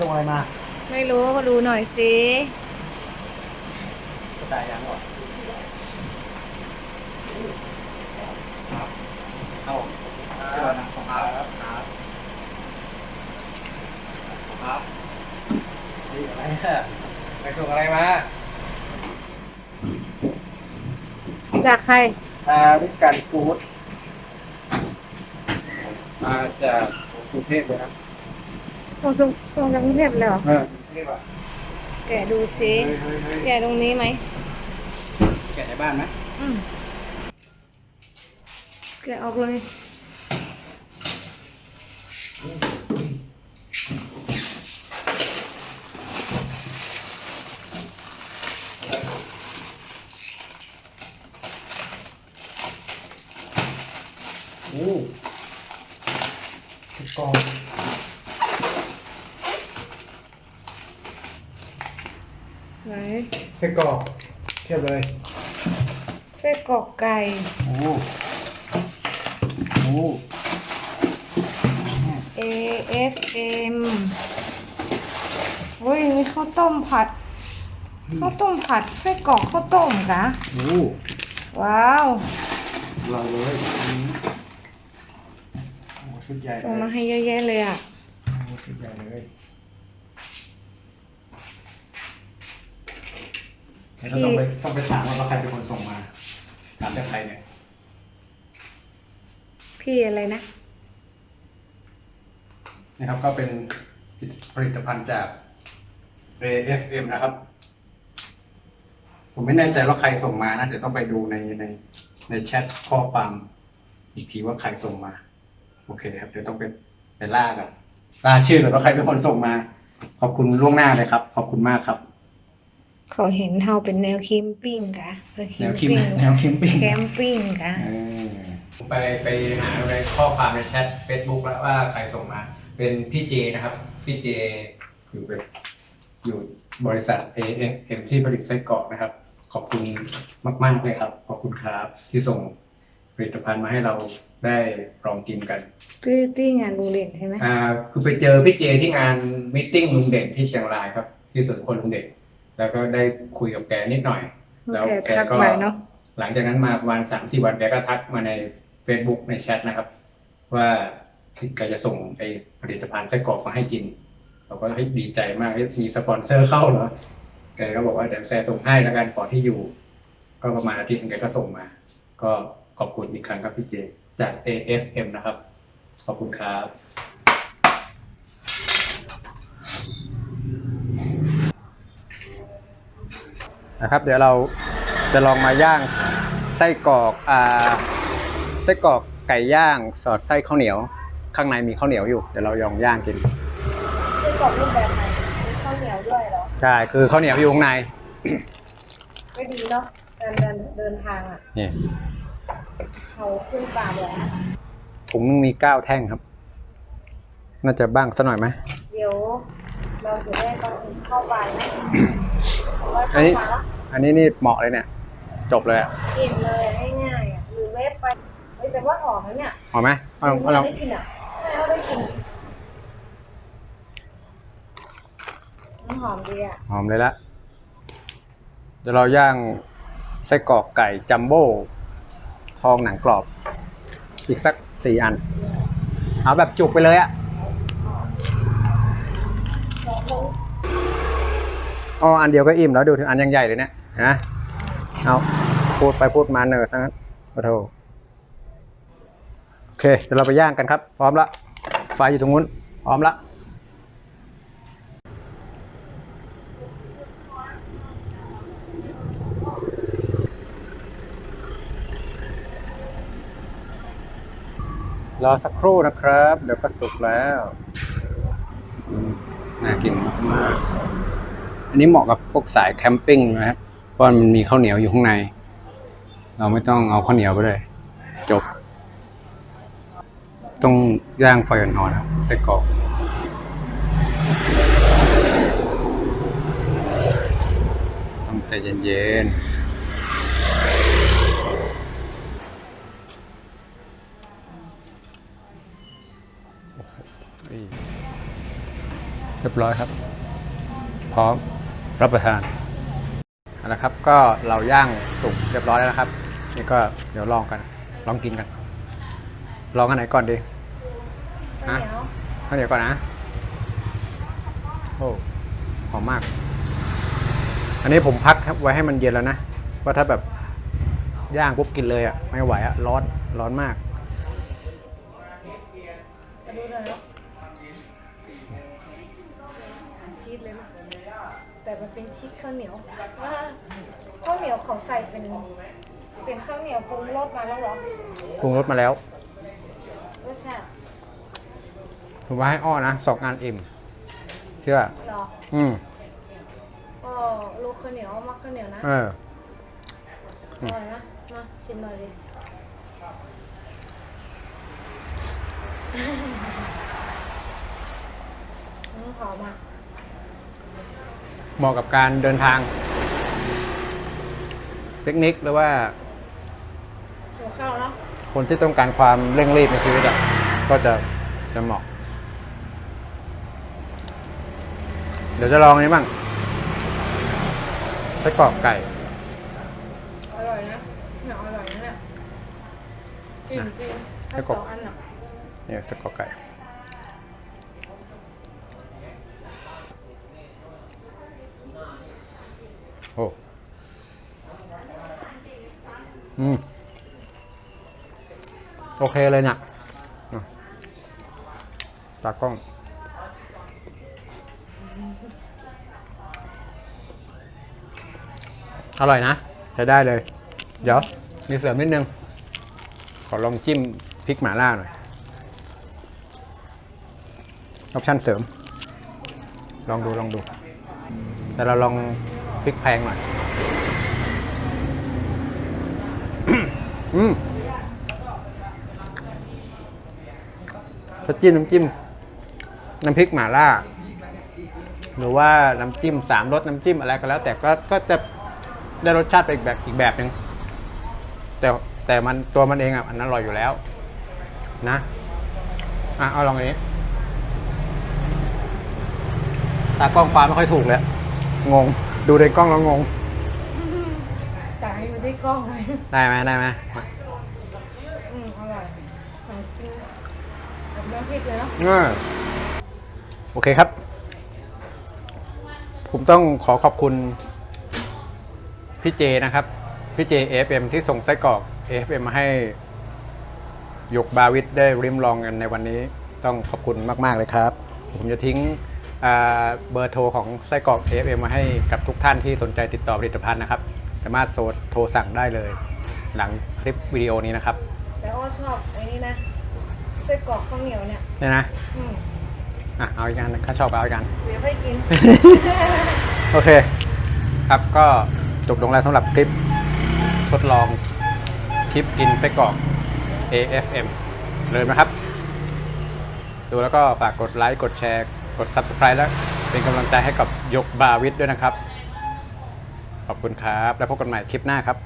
ส่งอะไรมาไม่รู้ก็ดูหน่อยสิกระจายยังก่อนครับเอาเดี๋ยวนะของครับครับครับนี่อะไรเนี่ยไปส่งอะไรมาจากใครอาริกันฟู้ดมาจากกรุงเทพเลยนะส่ง ส่งส่งจากกรุงเทพเลยเหรอ เออกรุงเทพอะแกะดูสิเฮ้ยเฮ้ยเฮ้ยแกะตรงนี้ไหม แกะในบ้านไหมอืมแกะออกเลยโอ้กล่อง ไหนไส้กรอกเทียบเลยไส้กรอกไก่ โอ้โอ้ A F M เฮ้ยมีข้าวต้มผัดข้าวต้มผัดไส้กรอกข้าวต้มกะโอ้ว้าวเราเลยอันนี้โอ้ชุดใหญ่ส่งเลมายให้เยอะแยะเลยอะ โอ้ชุดใหญ่เลยแล้วก็ต้องไปต้องไปถามว่าใครเป็นคนส่งมาถามจากใครเนี่ย พี่อะไรนะ นะครับก็เป็นผลิตภัณฑ์จาก AFM นะครับ ผมไม่แน่ใจว่าใครส่งมานะเดี๋ยวต้องไปดูในในในแชทข้อความอีกทีว่าใครส่งมา โอเคครับ เดี๋ยวต้องไปไปล่ากัน ล่าชื่อก่อนว่าใครเป็นคนส่งมา ขอบคุณล่วงหน้าเลยครับ ขอบคุณมากครับเขาเห็นเฮาเป็นแนวคิมปิ้งกะเออแนวคิมแนวคิมปิ้งแคมปิ้งกะไปไปหาในข้อความในแชท Facebook แล้วว่าใครส่งมา เป็นพี่เจนะครับ พี่เจอยู่แบบอยู่บริษัท AFM ที่ผลิตไส้กรอกนะครับ ขอบคุณมาก ๆ เลยครับ ขอบคุณครับที่ส่ง ผลิตภัณฑ์มาให้เราได้ลองกินกันที่ที่งานโรงเรียนใช่ไหมอ่าคือไปเจอพี่เจที่งานมตติ팅ลุงเด่นที่เชียงรายครับ ที่สวนคนลุงเด่นแล้วก็ได้คุยกับแกนิดหน่อย แล้วแกแกทักก็ไปเนาะหลังจากนั้นมาประมาณสามสี่วันแกก็ทักมาใน Facebook ในแชทนะครับ ว่าแกจะส่งไอผลิตภัณฑ์ไส้กรอกมาให้กินเราก็ให้ยดีใจมากที่มีสปอนเซอร์เข้าเหรอแกก็บอกว่าเดี๋ยวแซส่งให้แล้วกันขอที่อยู่ ก็ประมาณอาทิตย์หนึงแกก็ส่งมา ก็ ขอบคุณอีกครั้งครับพี่เจ จาก AFM นะครับ ขอบคุณครับ นะครับ เดี๋ยวเราจะลองมาย่างไส้กรอกอ่าไส้กรอกไก่ย่างสอดไส้ข้าวเหนียว ข้างในมีข้าวเหนียวอยู่เดี๋ยวเราลองย่างกินไส้กรอกรูปแบบไหนมีข้าวเหนียวด้วยเหรอใช่คือข้าวเหนียวอยู่ข้างในไม่ดีเนาะการเดินเดินทางอะนี่ เขาขึ้นป่าเลยอะถุงนึงมีเก้าแท่งครับ น่าจะบ้างสักหน่อยไหมเดี๋ยวเราจะได้ต้องเข้าไปนะว่าอันเข้านี้มาแล้วอันนี้นี่เหมาะเลยเนี่ย จบเลยอะกินเลยง่ายๆอะหรือเวฟไปเฮ้ยแต่ว่าหอมนะเนี่ยหอมไหมเอาลองหนูเอาลองได้กินอะใช่เราได้กินมันหอมดีอะหอมเลยละเดี๋ยวเราย่างไส้กรอกไก่จัมโบ้ ทองหนังกรอบ อีกสักสี่อัน เอาแบบจุกไปเลยอะอ๋ออันเดียวก็อิ่มแล้วดูถึงอันยังใหญ่เลยเนี่ยนะเอาพูดไปพูดมาเนอซะงั้นขอโทษโอเคเดี๋ยวเราไปย่างกันครับ พร้อมละไฟอยู่ตรงนู้นพร้อมละ รอสักครู่นะครับ เดี๋ยวก็สุกแล้วน่ากินมากอันนี้เหมาะกับพวกสายแคมปิ้งนะครับเพราะมันมีข้าวเหนียวอยู่ข้างใน เราไม่ต้องเอาข้าวเหนียวไปเลย จบ ต้องย่างไฟอ่อนๆครับใส่กรอกต้องใจเย็นๆ เรียบร้อยครับ พร้อมรับประทานเอาละครับก็เราย่างสุกเรียบร้อยแล้วนะครับ นี่ก็เดี๋ยวลองกัน ลองกินกัน ลองอันไหนก่อนดีข้าวเหนียวข้าวเหนียวก่อนนะโอ้หอมมาก อันนี้ผมพักไว้ให้มันเย็นแล้วนะว่าถ้าแบบย่างปุ๊บกินเลยอะไม่ไหวอะร้อนร้อนมาก สเลยนะแต่มันเป็นชีสข้าวเหนียวว่าข้าวเหนียวของใส่เป็น เป็นข้าวเหนียวปรุงรสมาแล้วเหรอปรุงรสมาแล้วรสชาติผมว่าให้อ้อนะสองอันอิ่มเชื่อ เหรออืมอ๋อลูกข้าวเหนียวมักข้าวเหนียวนะเอออร่อยนะมาชิมมาเลยอืมหอมอะ เหมาะกับการเดินทาง เทคนิคหรือว่า หัวข้าวเนาะคนที่ต้องการความเร่งรีบในชีวิตอะก็จะจะเหมาะ เดี๋ยวจะลองอันนี้บ้างไส้กรอกไก่ อร่อยนะหนังอร่อยนะเนี่ยจริงจริงๆให้ถ้ากสบองอันอะ เนี่ยไส้กรอกไก่ โอ้อืมโอเคเลยเนี่ยอะตากล้องอร่อยนะใช้ได้เลย เดี๋ยว มีเสริมนิดนึง ขอลองจิ้มพริกหม่าล่าหน่อยออปชั่นเสริม ลองดูลองดู แต่เราลอง พริกแพงหน่อย อืมถ้าจิ้มน้ำจิ้ม น้ำพริกหม่าล่า หรือว่าน้ำจิ้มสามรสน้ำจิ้มอะไรก็แล้ว แต่ก็ก็จะได้รสชาติไปอีกแบบอีกแบบหนึ่งแต่แต่มันตัวมันเองอะมันอร่อยอยู่แล้ว นะอะเอาลองอันนี้ตากล้องฟ้าไม่ค่อยถูกเลยงง ดูในกล้องแล้วงงแต่ให้ดูที่กล้องเลยได้ไหมได้ไหมอืมอร่อยของจริงกับน้ำพริกเลยเนาะเออโอเคครับ ผมต้องขอขอบคุณพี่เจนะครับ พี่เจ FM ที่ส่งไส้กรอก FM มาให้หยกบาวิทได้ริมลองกันในวันนี้ ต้องขอบคุณมาก ๆ เลยครับ ผมจะทิ้งอ่า เบอร์โทรของไส้กรอก FM มาให้กับทุกท่านที่สนใจติดต่อผลิตภัณฑ์นะครับ สามารถโทรโทรสั่งได้เลย หลังคลิปวิดีโอนี้นะครับ แต่อ้อชอบไอ้นี่นะไส้กรอกข้าวเหนียวเนี่ยเนี่ยนะอืมอะเอาอีกอันถ้าชอบก็เอาอีกอัน เดี๋ยวให้กิน โอเค ครับก็จบลงแล้วสำหรับคลิปทดลองคลิปกินไส้กรอก AFM เลยนะครับ ดูแล้วก็ฝากกดไลค์ กดแชร์ กด Subscribe แล้วเป็นกำลังใจให้กับยกบาวิทด้วยนะครับ ขอบคุณครับ แล้วพบกันใหม่คลิปหน้าครับ